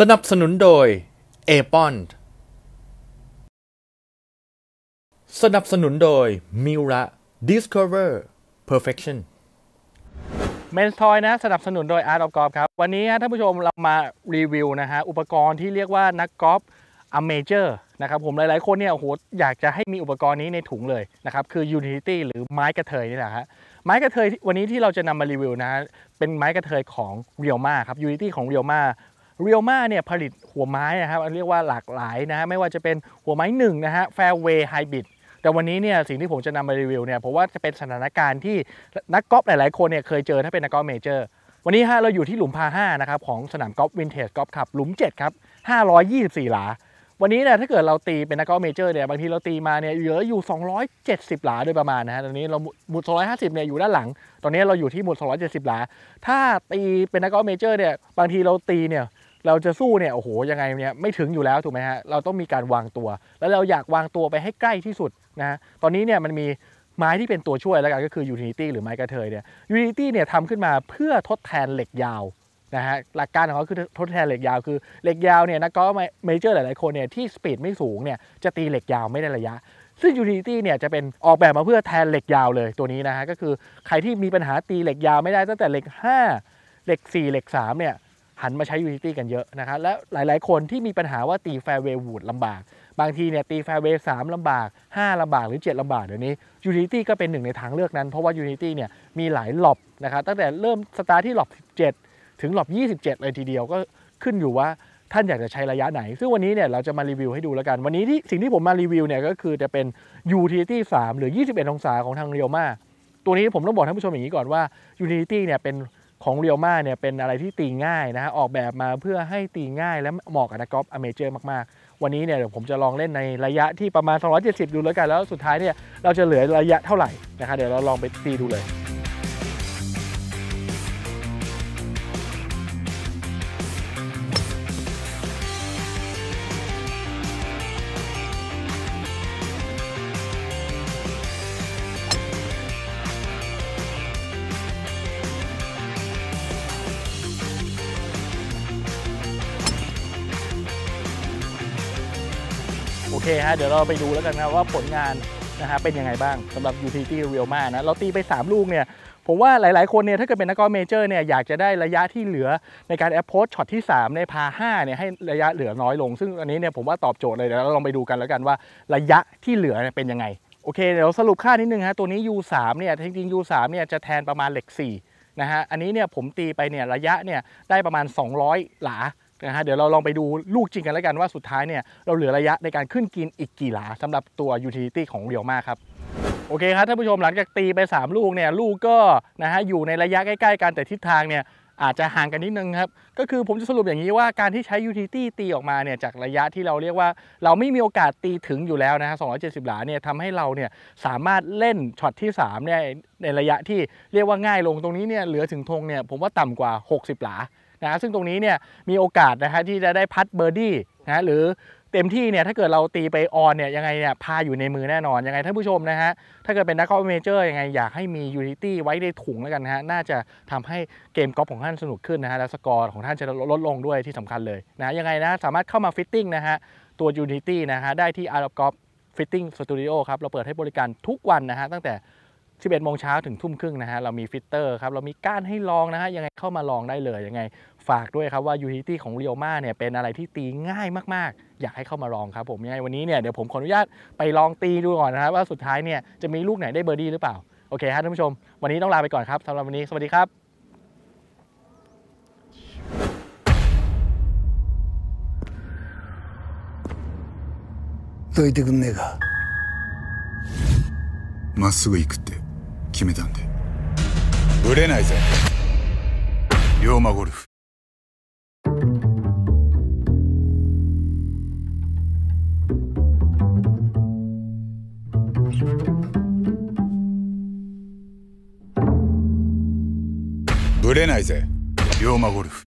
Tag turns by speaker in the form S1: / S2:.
S1: สนับสนุนโดย a p o n สนับสนุนโดย m i u r a Discover Perfection
S2: เมนทอยนะสนับสนุนโดย Art of Golf ครับ วันนี้ฮะท่านผู้ชมเรามารีวิวนะฮะ อุปกรณ์ที่เรียกว่านักกอล์ฟอเมเจอร์นะครับผมหลายๆคนเนี่ยโอ้โหอยากจะให้มีอุปกรณ์นี้ในถุงเลยนะครับ คือ Utility หรือไม้กระเทยนี่แหละฮะไม้กระเทยวันนี้ที่เราจะนำมารีวิวนะ เป็นไม้กระเทยของ Realma ครับ Utility ของ Realma เรียลมาเนี่ยผลิตหัวไม้นะครับเรียกว่าหลากหลายนะฮะไม่ว่าจะเป็นหัวไม้หนึ่งนะฮะแฟร์เวย์ไฮบริดแต่วันนี้เนี่ยสิ่งที่ผมจะนำมารีวิวเนี่ยผมว่าจะเป็นสถานการณ์ที่นักกอล์ฟหลาย ๆ คนเนี่ยเคยเจอถ้าเป็นนักกอล์ฟเมเจอร์ วันนี้ฮะเราอยู่ที่หลุมพา5นะครับของสนามกอล์ฟวินเทจกอล์ฟคลับหลุม 7 ครับ 524 หลา วันนี้เนี่ยถ้าเกิดเราตีเป็นนักกอล์ฟเมเจอร์เนี่ยบางทีเราตีมาเนี่ยเหลืออยู่ 270 หลาโดยประมาณนะฮะตอนนี้เราหมุด 250 เนี่ยอยู่ด้านหลัง ตอนนี้เราอยู่ที่หมุด 270 หลา ถ้าตีเป็นนักกอล์ฟเมเจอร์เนี่ยบางทีเราตีเนี่ย เราจะสู้เนี่ยโอ้โหยังไงเนี่ยไม่ถึงอยู่แล้วถูกไหมฮะเราต้องมีการวางตัว แล้วเราอยากวางตัวไปให้ใกล้ที่สุดนะฮะตอนนี้เนี่ยมันมีไม้ที่เป็นตัวช่วยแล้วกันก็คือ Utility หรือไม้กระเทยเนี่ย Utility เนี่ยทำขึ้นมาเพื่อทดแทนเหล็กยาวนะฮะหลักการของเขาคือทดแทนเหล็กยาวคือเหล็กยาวเนี่ยนักกอล์ฟเมเจอร์หลายๆคนเนี่ยที่สปีดไม่สูงเนี่ยจะตีเหล็กยาวไม่ได้ระยะ ซึ่ง Utility เนี่ยจะเป็นออกแบบมาเพื่อแทนเหล็กยาวเลยตัวนี้นะฮะก็คือใครที่มีปัญหาตีเหล็กยาวไม่ได้ตั้งแต่เหล็ก 5 เหล็ก 4 เหล็ก3เนี่ย หันมาใช้ Unity กันเยอะนะครับและหลายๆ คนที่มีปัญหาว่าตีแฟร์เวย์วูดลำบาก บางทีเนี่ยตีแฟร์เวย์สามลำบาก 5ลำบากหรือ 7ลำบากเดี๋ยวนี้ Unity ก็เป็นหนึ่งในทางเลือกนั้น เพราะว่า Unity เนี่ยมีหลายหลบนะครับตั้งแต่เริ่มสตาร์ทที่หลบ17 ถึงหลบ27 เลยทีเดียวก็ขึ้นอยู่ว่าท่านอยากจะใช้ระยะไหน ซึ่งวันนี้เนี่ยเราจะมารีวิวให้ดูแล้วกัน วันนี้ที่สิ่งที่ผมมารีวิวเนี่ยก็คือจะเป็น Utility 3 หรือ 21 องศาของทางเรียวมาตัวนี้ผมต้องบอกท่านผู้ชมอย่างนี้ก่อนว่า Utility เนี่ยเป็น ของเรียวมาเนี่ยเป็นอะไรที่ตีง่ายนะฮะออกแบบมาเพื่อให้ตีง่ายและเหมาะกับนักกอล์ฟอเมเจอร์มากๆ วันนี้เนี่ยเดี๋ยวผมจะลองเล่นในระยะที่ประมาณ 270 ดูแล้วกันแล้วสุดท้ายเนี่ยเราจะเหลือระยะเท่าไหร่นะครับเดี๋ยวเราลองไปตีดูเลย โอเคฮะเดี๋ยวเราไปดูแล้วกันนะว่าผลงานนะฮะเป็นยังไงบ้างสำหรับ Utility Real มานะเราตีไป 3 ลูกเนี่ยผมว่าหลาย ๆ คนเนี่ยถ้าเกิดเป็นนักกอล์ฟเมเจอร์เนี่ยอยากจะได้ระยะที่เหลือในการแอปโพสช็อตที่ 3 ในพา5เนี่ยให้ระยะเหลือน้อยลง ซึ่งอันนี้เนี่ยผมว่าตอบโจทย์เลยเดี๋ยวเราลองไปดูกันแล้วกันว่าระยะที่เหลือเป็นยังไง โอเคเดี๋ยวสรุปค่านิดนึงฮะตัวนี้ U3 เนี่ยจริงๆ U3 เนี่ยจะแทนประมาณเหล็ก4นะฮะอันนี้เนี่ยผมตีไปเนี่ยระยะเนี่ยได้ประมาณ 200 หลา นะฮะเดี๋ยวเราลองไปดูลูกจริงกันแล้วกันว่าสุดท้ายเนี่ยเราเหลือระยะในการขึ้นกินอีกกี่หลาสำหรับตัว utility ของเรียวมากครับโอเคครับท่านผู้ชมหลังจากตีไป 3 ลูกเนี่ยลูกก็นะฮะอยู่ในระยะใกล้ๆกันแต่ทิศทางเนี่ยอาจจะห่างกันนิดนึงครับ ก็คือผมจะสรุปอย่างนี้ว่าการที่ใช้ utility ตีออกมาเนี่ยจากระยะที่เราเรียกว่า เราไม่มีโอกาสตีถึงอยู่แล้วนะฮะ270 หลาเนี่ยทำให้เราเนี่ยสามารถเล่นช็อตที่3เนี่ยในระยะที่เรียกว่าง่ายลงตรงนี้เนี่ยเหลือถึงธงเนี่ยผมว่าต่ำกว่า 60 หลา นะซึ่งตรงนี้เนี่ยมีโอกาสนะฮะที่จะได้พัดเบอร์ดี้นะหรือเต็มที่เนี่ยถ้าเกิดเราตีไปออนเนี่ยยังไงเนี่ยพาอยู่ในมือแน่นอนยังไงท่านผู้ชมนะฮะถ้าเกิดเป็นนักกอล์ฟเมเจอร์ยังไงอยากให้มียูทิตี้ไว้ในถุงแล้วกันนะฮะน่าจะทำให้เกมกอล์ฟของท่านสนุกขึ้นนะฮะและสกอร์ของท่านจะลดลงด้วยที่สำคัญเลยนะยังไงนะสามารถเข้ามาฟิตติ้งนะฮะตัว Unity นะฮะได้ที่ Art of Golf Fitting Studio ครับเราเปิดให้บริการทุกวันนะฮะตั้งแต่ 11โมงเช้าถึงทุ่มครึ่งนะฮะเรามีฟิตเตอร์ครับเรามีก้านให้ลองนะฮะยังไงเข้ามาลองได้เลยยังไงฝากด้วยครับว่า Utility ของ r e a l m a เนี่ยเป็นอะไรที่ตีง่ายมากๆ อยากให้เข้ามาลองครับผมยังไงวันนี้เนี่ยเดี๋ยวผมขออนุญาตไปลองตีดูก่อนนะครับว่าสุดท้ายเนี่ยจะมีลูกไหนได้เบอร์ดี้หรือเปล่า โอเคครับท่านผู้ชม วันนี้ต้องลาไปก่อนครับสำหรับวันนี้สวัสดีครับ
S3: どいてくんねえか
S4: まっすぐ行くって 決めたんで。ぶれないぜ。龍馬ゴルフ。ぶれないぜ。龍馬ゴルフ